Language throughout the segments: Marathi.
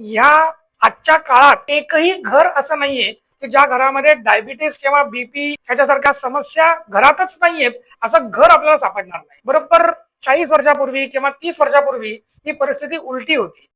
ह्या आजच्या काळात एकही घर असं नाहीये की ज्या घरामध्ये डायबिटीस किंवा बीपी ह्याच्यासारख्या समस्या घरातच नाहीयेत असं घर आपल्याला सापडणार नाही. बरोबर चाळीस वर्षापूर्वी किंवा तीस वर्षापूर्वी ही परिस्थिती उलटी होती.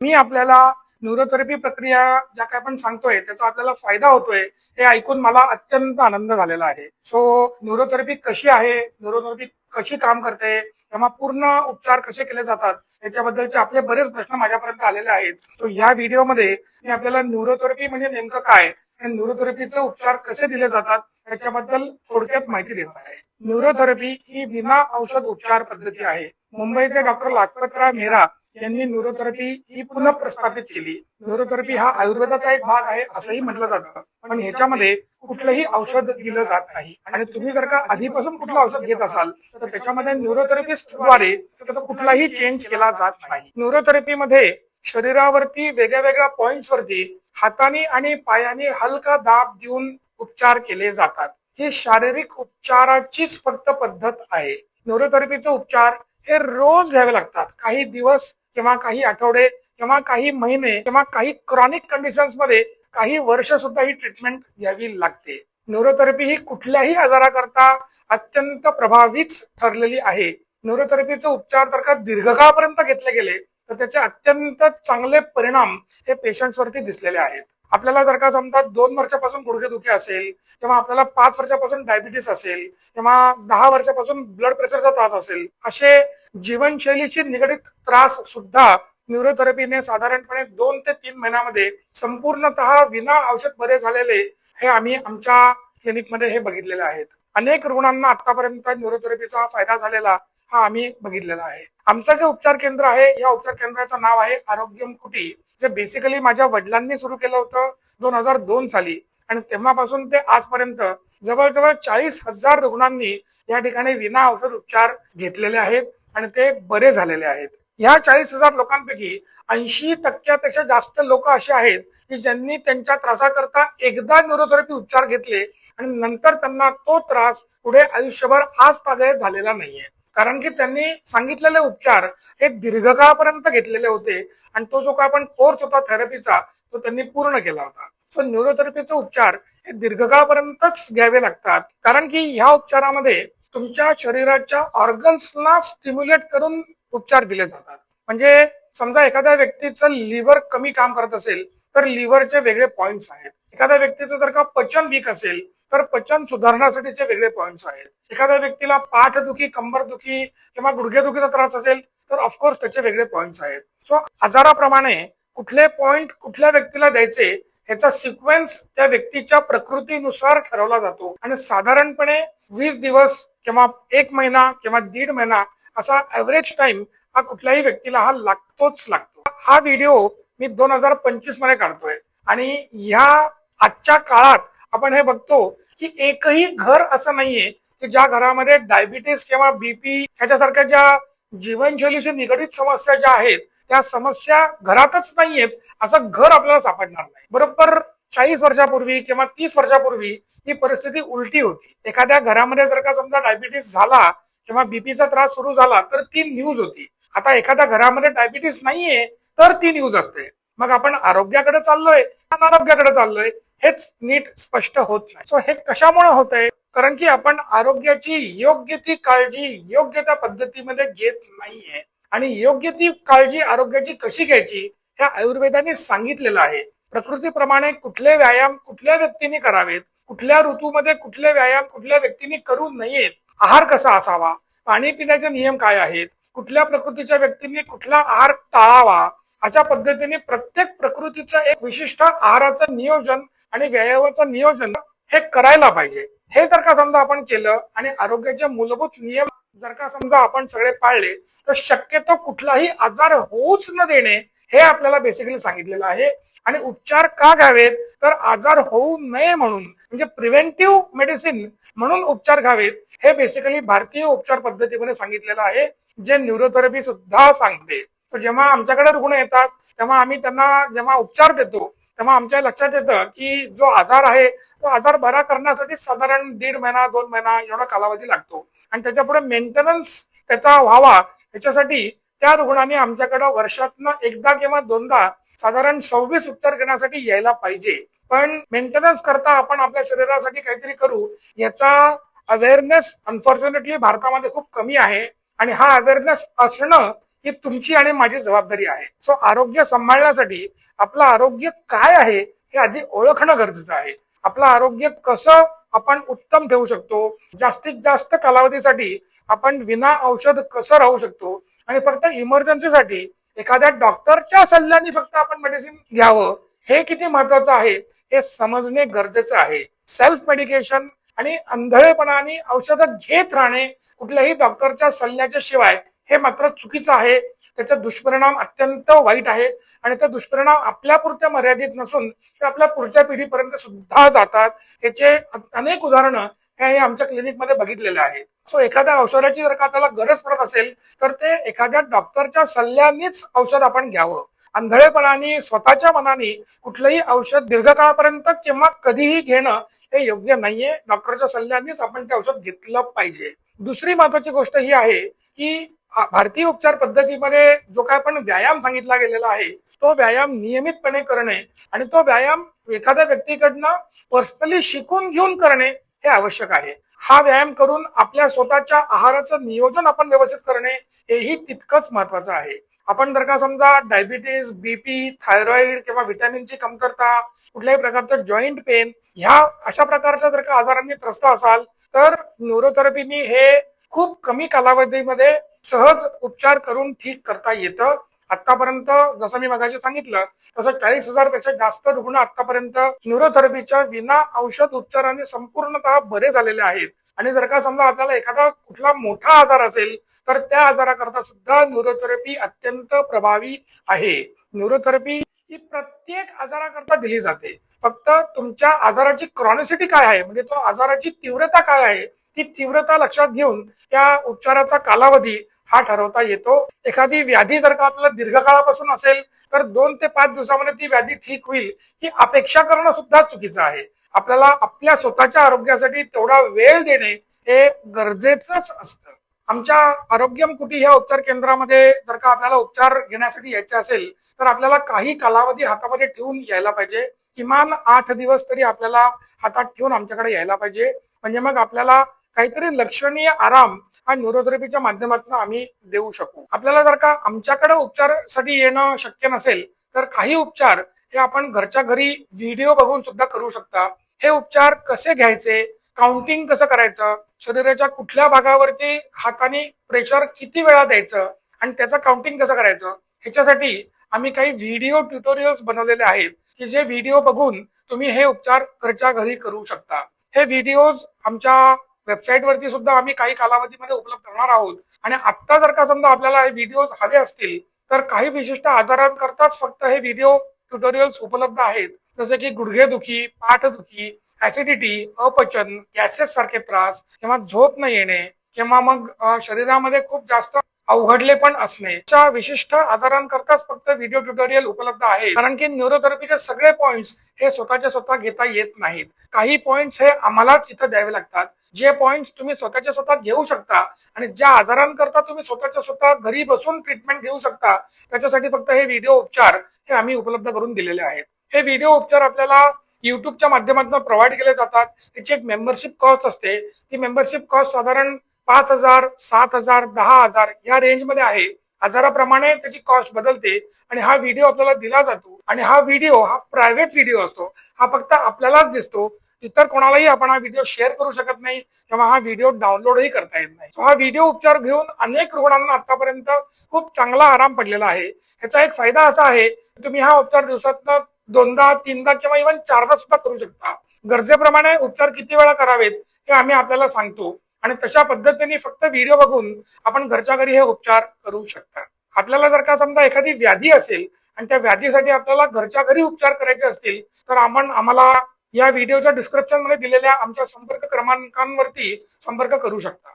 मी आपल्याला न्यूरोथेरपी प्रक्रिया ज्या काय आपण सांगतोय त्याचा आपल्याला फायदा होतोय हे ऐकून मला अत्यंत आनंद झालेला आहे. सो न्यूरोथेरपी कशी आहे न्यूरोथेरपी कशी काम करते तेव्हा पूर्ण उपचार कसे केले जातात याच्याबद्दलचे आपले बरेच प्रश्न माझ्यापर्यंत आलेले आहेत. सो या व्हिडिओमध्ये मी आपल्याला न्यूरोथेरपी म्हणजे नेमकं काय आणि न्यूरोथेरपीचे उपचार कसे दिले जातात याच्याबद्दल थोडक्यात माहिती देणार आहे. न्यूरोथेरपी ही विमा औषध उपचार पद्धती आहे. मुंबईचे डॉक्टर लाजपतराव मेहरा यांनी न्यूरोथेरपी ही पुन्हा प्रस्थापित केली. न्यूरोथेरपी हा आयुर्वेदाचा एक भाग आहे असंही म्हटलं जातं. पण ह्याच्यामध्ये कुठलंही औषध दिलं जात नाही. आणि तुम्ही जर का आधीपासून कुठलं औषध घेत असाल तर त्याच्यामध्ये न्यूरोथेरपिस्टद्वारे कुठलाही चेंज केला जात नाही. न्यूरोथेरपीमध्ये शरीरावरती वेगळ्या वेगळ्या पॉइंट्स वरती हाताने आणि पायाने हलका दाब देऊन उपचार केले जातात. ही शारीरिक उपचाराचीच फक्त पद्धत आहे. न्यूरोथेरपीचे उपचार हे रोज घ्यावे लागतात. काही दिवस किंवा काही आठवडे किंवा काही महिने किंवा काही क्रॉनिक कंडिशन्समध्ये काही वर्ष सुद्धा ही ट्रीटमेंट घ्यावी लागते. न्यूरोथेरपी ही कुठल्याही आजाराकरता अत्यंत प्रभावीच ठरलेली आहे. न्यूरोथेरपीचे उपचार तर का दीर्घकाळपर्यंत घेतले गेले तर त्याचे अत्यंत चांगले परिणाम हे पेशंट्स वरती दिसलेले आहेत. आपल्याला जर का समजा दोन वर्षापासून गुडघेदुखी असेल किंवा आपल्याला पाच वर्षापासून डायबिटीस असेल किंवा दहा वर्षापासून ब्लड प्रेशरचा त्रास असेल असे जीवनशैलीशी निगडित त्रास सुद्धा न्यूरोथेरपीने साधारणपणे दोन ते तीन महिन्यामध्ये संपूर्णतः विना औषध बरे झालेले हे आम्ही आमच्या क्लिनिकमध्ये हे बघितलेले आहेत अनेक रुग्णांना आतापर्यंत न्यूरोथेरपीचा फायदा झालेला हा आम्ही बघितलेला आहे. आमचं जे उपचार केंद्र आहे या उपचार केंद्राचं नाव आहे आरोग्यम कुटी. जे बेसिकली माझ्या वडिलांनी सुरू केलं होतं दोन हजार दोन साली. आणि तेव्हापासून ते आजपर्यंत जवळजवळ चाळीस हजार रुग्णांनी या ठिकाणी विना औषध उपचार घेतलेले आहेत आणि ते बरे झालेले आहेत. या चाळीस हजार लोकांपैकी ऐंशी टक्क्यापेक्षा जास्त लोक असे आहेत की ज्यांनी त्यांच्या त्रासाकरता एकदा न्यूरोथेरपी उपचार घेतले आणि नंतर त्यांना तो त्रास पुढे आयुष्यभर आज तागायत झालेला नाहीये. कारण की त्यांनी सांगितलेले उपचार हे दीर्घकाळापर्यंत घेतलेले होते. आणि तो जो काय आपण कोर्स होता थेरपीचा तो त्यांनी पूर्ण केला होता. सो न्यूरोथेरपीचे उपचार हे दीर्घकाळापर्यंतच घ्यावे लागतात. कारण की ह्या उपचारामध्ये तुमच्या शरीराच्या ऑर्गन्सना स्टिम्युलेट करून उपचार दिले जातात. म्हणजे समजा एखाद्या व्यक्तीचं लिव्हर कमी काम करत असेल तर लिव्हरचे वेगळे पॉइंट्स आहेत. एखाद्या व्यक्तीचं जर का पचन वीक असेल तर पचन सुधारण्यासाठीचे वेगळे पॉईंट्स आहेत. एखाद्या व्यक्तीला पाठदुखी कंबरदुखी किंवा गुडघेदुखीचा त्रास असेल तर ऑफकोर्स त्याचे वेगळे पॉईंट्स आहेत. सो आजाराप्रमाणे कुठले पॉइंट कुठल्या व्यक्तीला द्यायचे ह्याचा सिक्वेन्स त्या व्यक्तीच्या प्रकृतीनुसार ठरवला जातो. आणि साधारणपणे वीस दिवस किंवा एक महिना किंवा दीड महिना असा ऍव्हरेज टाइम हा कुठल्याही व्यक्तीला हा लागतोच लागतो. हा व्हिडिओ मी दोन हजार पंचवीसमध्ये काढतोय. आणि ह्या आजच्या काळात आपण हे बघतो की एकही घर असं नाहीये की ज्या घरामध्ये डायबिटीस किंवा बीपी ह्याच्यासारख्या ज्या जीवनशैलीशी निगडीत समस्या ज्या आहेत त्या समस्या घरातच नाहीयेत असं घर आपल्याला सापडणार नाही. बरोबर चाळीस वर्षापूर्वी किंवा तीस वर्षापूर्वी ही परिस्थिती उलटी होती. एखाद्या घरामध्ये जर का समजा डायबिटीस झाला किंवा बीपीचा त्रास सुरू झाला तर ती न्यूज होती. आता एखाद्या घरामध्ये डायबिटीस नाहीये तर ती न्यूज असते. मग आपण आरोग्याकडे चाललोय अनारोग्याकडे चाललोय हेच नीट स्पष्ट होत नाही. सो हे कशामुळे होत आहे कारण की आपण आरोग्याची योग्य ती काळजी योग्य त्या पद्धतीमध्ये घेत नाहीये. आणि योग्य ती काळजी आरोग्याची कशी घ्यायची हे आयुर्वेदाने सांगितलेलं आहे. प्रकृतीप्रमाणे कुठले व्यायाम कुठल्या व्यक्तीने करावेत कुठल्या ऋतूमध्ये कुठले व्यायाम कुठल्या व्यक्तीने करू नयेत आहार कसा असावा पाणी पिण्याचे नियम काय आहेत कुठल्या प्रकृतीच्या व्यक्तींनी कुठला आहार टाळावा अशा पद्धतीने प्रत्येक प्रकृतीचं एक विशिष्ट आहाराचं नियोजन आणि व्यायामाचं नियोजन हे करायला पाहिजे. हे जर का समजा आपण केलं आणि आरोग्याचे मूलभूत नियम जर का समजा आपण सगळे पाळले तर शक्यतो कुठलाही आजार होऊच न देणे हे आपल्याला बेसिकली सांगितलेलं आहे. आणि उपचार का घ्यावेत? तर आजार होऊ नये म्हणून. म्हणजे प्रिव्हेंटिव्ह मेडिसिन म्हणून उपचार घ्यावेत हे बेसिकली भारतीय उपचार पद्धतीमध्ये सांगितलेलं आहे. जे न्यूरोथेरपी सुद्धा सांगते. तर जेव्हा आमच्याकडे रुग्ण येतात तेव्हा आम्ही त्यांना जेव्हा उपचार देतो तेव्हा आमच्या लक्षात येतं की जो आजार आहे तो आजार बरा करण्यासाठी साधारण दीड महिना दोन महिना एवढा कालावधी लागतो. आणि त्याच्यापुढे मेंटेनन्स त्याचा व्हावा याच्यासाठी त्या रुग्णाने आमच्याकडे वर्षातनं एकदा किंवा दोनदा साधारण सव्वीस उपचार घेण्यासाठी यायला पाहिजे. पण मेंटेनन्स करता आपण आपल्या शरीरासाठी काहीतरी करू याचा अवेअरनेस अनफॉर्च्युनेटली भारतामध्ये खूप कमी आहे. आणि हा अवेअरनेस असणं ही तुमची आणि माझी जबाबदारी आहे. सो आरोग्य सांभाळण्यासाठी आपलं आरोग्य काय आहे हे आधी ओळखणं गरजेचं आहे. आपलं आरोग्य कसं आपण उत्तम ठेवू शकतो जास्तीत जास्त कालावधीसाठी आपण विना औषध कसं राहू शकतो आणि फक्त इमर्जन्सीसाठी एखाद्या डॉक्टरच्या सल्ल्याने फक्त आपण मेडिसिन घ्यावं हे किती महत्वाचं आहे हे समजणे गरजेचं आहे. सेल्फ मेडिकेशन आणि आंधळेपणाने औषधं घेत राहणे कुठल्याही डॉक्टरच्या सल्ल्याच्या शिवाय हे मात्र चुकीचं आहे. त्याचा दुष्परिणाम अत्यंत वाईट आहे. आणि ते दुष्परिणाम आपल्यापुरत्या मर्यादित नसून ते आपल्या पुढच्या पिढीपर्यंत सुद्धा जातात. त्याचे अनेक उदाहरणं हे आमच्या क्लिनिकमध्ये बघितलेले आहेत. सो एखाद्या औषधाची जर का त्याला गरज पडत असेल तर ते एखाद्या डॉक्टरच्या सल्ल्यानेच औषध आपण घ्यावं. आंधळेपणाने स्वतःच्या मनाने कुठलंही औषध दीर्घकाळापर्यंत किंवा कधीही घेणं हे योग्य नाहीये. डॉक्टरच्या सल्ल्यानेच आपण ते औषध घेतलं पाहिजे. दुसरी महत्वाची गोष्ट ही आहे की भारतीय उपचार पद्धतीमध्ये जो काय पण व्यायाम सांगितला गेलेला आहे तो व्यायाम नियमितपणे करणे आणि तो व्यायाम एखाद्या व्यक्तीकडनं पर्सनली शिकून घेऊन करणे हे आवश्यक आहे. हा व्यायाम करून आपल्या स्वतःच्या आहाराचं नियोजन आपण व्यवस्थित करणे हेही तितकंच महत्वाचं आहे. आपण जर का समजा डायबिटीज बीपी थायरॉइड किंवा व्हिटॅमिनची कमतरता कुठल्याही प्रकारचं जॉईंट पेन ह्या अशा प्रकारच्या जर का आजारांनी त्रस्त असाल तर न्यूरोथेरपीनी हे खूप कमी कालावधीमध्ये सहज उपचार करून ठीक करता येतं. आतापर्यंत जसं मी मगाशी सांगितलं तसं चाळीस हजारपेक्षा जास्त रुग्ण आतापर्यंत न्यूरोथेरपीच्या विना औषध उपचाराने संपूर्णतः बरे झालेले आहेत. आणि जर का समजा आपल्याला एखादा कुठला मोठा आजार असेल तर त्या आजाराकरता सुद्धा न्यूरोथेरपी अत्यंत प्रभावी आहे. न्यूरोथेरपी ही प्रत्येक आजाराकरता दिली जाते. फक्त तुमच्या आजाराची क्रॉनिसिटी काय आहे? म्हणजे तो आजाराची तीव्रता काय आहे? ती तीव्रता लक्षात घेऊन त्या उपचाराचा कालावधी हा ठरवता येतो. एखादी व्याधी जर का आपल्याला दीर्घकाळापासून असेल तर दोन ते पाच दिवसामध्ये ती व्याधी ठीक होईल ही अपेक्षा करणं सुद्धा चुकीचं आहे. आपल्याला आपल्या स्वतःच्या आरोग्यासाठी तेवढा वेळ देणे हे गरजेचंच असतं. आमच्या आरोग्यम कुटी ह्या उपचार केंद्रामध्ये जर का आपल्याला उपचार घेण्यासाठी यायचे असेल तर आपल्याला काही कालावधी हातामध्ये ठेवून यायला पाहिजे. किमान आठ दिवस तरी आपल्याला हातात ठेवून आमच्याकडे यायला पाहिजे. म्हणजे मग आपल्याला काहीतरी लक्षणीय आराम हा न्यूरोथेरपीच्या माध्यमातून आम्ही देऊ शकू. आपल्याला जर का आमच्याकडे उपचारासाठी येणं शक्य नसेल तर काही उपचार हे आपण घरच्या घरी व्हिडिओ बघून सुद्धा करू शकता. हे उपचार कसे घ्यायचे काउंटिंग कसं करायचं शरीराच्या कुठल्या भागावरती हाताने प्रेशर किती वेळा द्यायचं आणि त्याचं काउंटिंग कसं करायचं ह्याच्यासाठी आम्ही काही व्हिडिओ ट्युटोरियल्स बनवलेले आहेत की जे व्हिडिओ बघून तुम्ही हे उपचार घरच्या घरी करू शकता. हे व्हिडिओज आमच्या वेबसाईट वरती सुद्धा आम्ही काही कालावधीमध्ये उपलब्ध करणार आहोत. आणि आता जर का समजा आपल्याला हे व्हिडिओ हवे असतील तर काही विशिष्ट आजारांकरताच फक्त हे व्हिडिओ ट्युटोरियल्स उपलब्ध आहेत. जसे की गुडघेदुखी पाठदुखी ऍसिडिटी अपचन गॅसेस सारखे त्रास किंवा झोप न येणे किंवा मग शरीरामध्ये खूप जास्त अवघडले पण असणे. अशा विशिष्ट आजारांकरताच फक्त व्हिडिओ ट्युटोरियल उपलब्ध आहे कारण की न्यूरोथेरपीचे सगळे पॉइंट्स हे स्वतःच्या स्वतः घेता येत नाहीत. काही पॉइंट्स हे आम्हालाच इथं द्यावे लागतात. जे पॉइंट तुम्ही स्वतःच्या स्वतः घेऊ शकता आणि ज्या आजारांकरता तुम्ही स्वतःच्या स्वतः घरी बसून ट्रीटमेंट घेऊ शकता त्याच्यासाठी फक्त हे व्हिडिओ उपचार हे आम्ही उपलब्ध करून दिलेले आहेत. हे व्हिडिओ उपचार आपल्याला युट्यूबच्या माध्यमातून प्रोव्हाइड केले जातात. त्याची एक मेंबरशिप कॉस्ट असते. ती मेंबरशिप कॉस्ट साधारण पाच हजार सात हजार दहा हजार या रेंजमध्ये आहे. आजाराप्रमाणे त्याची कॉस्ट बदलते आणि हा व्हिडिओ आपल्याला दिला जातो. आणि हा व्हिडिओ हा प्रायव्हेट व्हिडिओ असतो. हा फक्त आपल्यालाच दिसतो. इतर कोणालाही आपण हा व्हिडिओ शेअर करू शकत नाही किंवा हा व्हिडिओ डाउनलोडही करता येत नाही. हा व्हिडिओ उपचार घेऊन अनेक रुग्णांना आतापर्यंत खूप चांगला आराम पडलेला आहे. ह्याचा एक फायदा असा आहे की तुम्ही हा उपचार दिवसात दोनदा तीनदा किंवा इव्हन चारदा सुद्धा करू शकता. गरजेप्रमाणे उपचार किती वेळा करावेत हे आम्ही आपल्याला सांगतो आणि तशा पद्धतीने फक्त व्हिडिओ बघून आपण घरच्या घरी हे उपचार करू शकता. आपल्याला जर का समजा एखादी व्याधी असेल आणि त्या व्याधीसाठी आपल्याला घरच्या घरी उपचार करायचे असतील तर आपण आम्हाला या व्हिडिओच्या डिस्क्रिप्शनमध्ये दिलेल्या आमच्या संपर्क क्रमांकांवरती संपर्क करू शकता.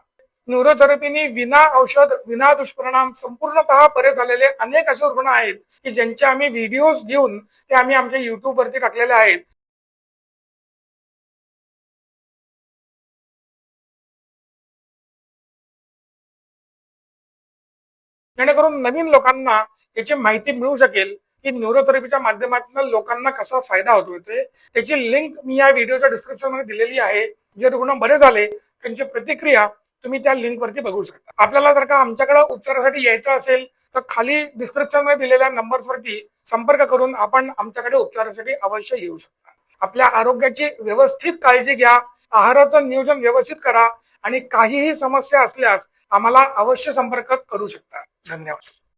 न्यूरोथेरपीने विना औषध विना दुष्परिणाम संपूर्णतः बरे झालेले अनेक असे रुग्ण आहेत की ज्यांचे आम्ही व्हिडिओज घेऊन ते आम्ही आमच्या युट्यूब वरती टाकलेले आहेत. जेणेकरून नवीन लोकांना याची माहिती मिळू शकेल. की न्यूरोथेरपीच्या माध्यमातून लोकांना कसा फायदा होतोय ते त्याची लिंक मी या व्हिडिओच्या डिस्क्रिप्शनमध्ये दिलेली आहे. जे रुग्ण बरे झाले त्यांची प्रतिक्रिया तुम्ही त्या लिंक वरती बघू शकता. आपल्याला जर का आमच्याकडे उपचारासाठी यायचं असेल तर खाली डिस्क्रिप्शनमध्ये दिलेल्या नंबर्स वरती संपर्क करून आपण आमच्याकडे उपचारासाठी अवश्य येऊ शकता. आपल्या आरोग्याची व्यवस्थित काळजी घ्या आहाराचं नियोजन व्यवस्थित करा आणि काहीही समस्या असल्यास आम्हाला अवश्य संपर्क करू शकता. धन्यवाद.